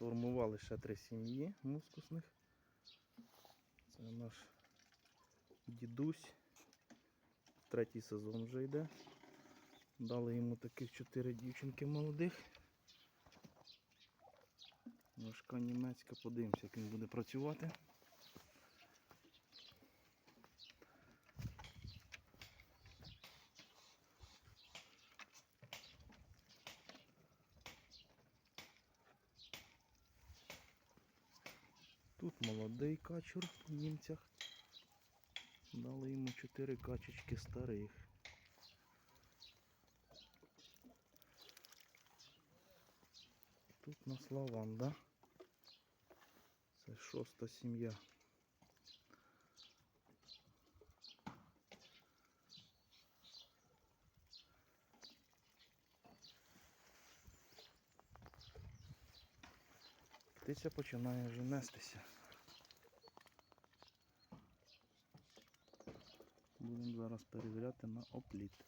Сформували ще три сім'ї мускусних. Це наш дідусь. Третій сезон вже йде. Дали йому таких чотири дівчинки молодих. Важка німецька, подивимося, як він буде працювати. Тут молодий качур в німцях. Дали йому чотири качечки старих. Тут у нас лаванда. Це шоста сім'я. Птиця починає вже нестися. Будемо зараз перевіряти на опліт.